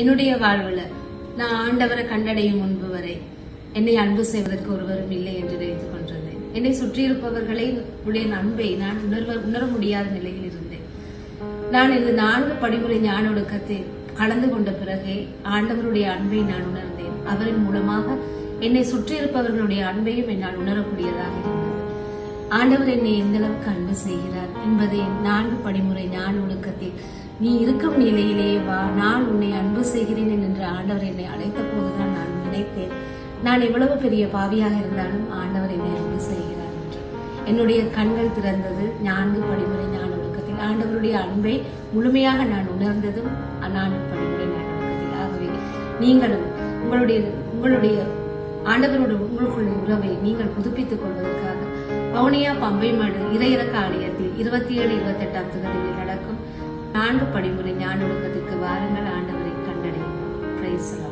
என்னுடைய வாழ்வுல நான் ஆண்டவரை கண்டடையும் முன்பு வரை என்னை அன்பு செய்வதற்கு ஒருவரும் இல்லை என்று நினைத்துக் கொண்டிருந்தேன். என்னை சுற்றியிருப்பவர்களை உடைய அன்பை நான் உணர்வ உணர முடியாத நிலையில் இருந்தேன். நான் இந்த நான்கு படிமுறை ஞான ஒடுக்கத்தில் கலந்து கொண்ட பிறகே ஆண்டவருடைய அன்பை நான் உணர்ந்தேன். அவரின் மூலமாக என்னை சுற்றியிருப்பவர்களுடைய அன்பையும் என்னால் உணரக்கூடியதாக இருந்தது. ஆண்டவர் என்னை எந்த அளவுக்கு அன்பு செய்கிறார் என்பதை நான்கு படிமுறை ஞான ஒடுக்கத்தில் நீ இருக்கும் நிலையிலேயே வா நான் உன்னை அன்பு என்று ஆண்டவர் என்னை அழைத்த போதுதான் நான் நினைத்தேன். நான் எவ்வளவு பெரிய பாவியாக இருந்தாலும் ஆண்டவர் என்னை அன்பு செய்கிறார் என்று. என்னுடைய கண்கள் திறந்தது நான்கு படிமுறை ஞான ஒழுக்கத்தில். ஆண்டவருடைய அன்பை முழுமையாக நான் உணர்ந்ததும் நான்கு படிமுறை ஞான ஒழுக்கத்தில். ஆகவே நீங்களும் உங்களுடைய உங்களுடைய ஆண்டவரோட உங்களுக்குள்ள உறவை நீங்கள் புதுப்பித்துக் கொள்வதற்காக வவுனியா பம்பை மாடு இறையிறக்க ஆலயத்தில் இருபத்தி ஏழு இருபத்தி எட்டாம் தேதியில் நடக்கும் நான்கு படிமுறை ஞான ஒழுக்கத்திற்கு வாருங்கள் ஆண்டவரை கண்டடையும் பிரைஸ்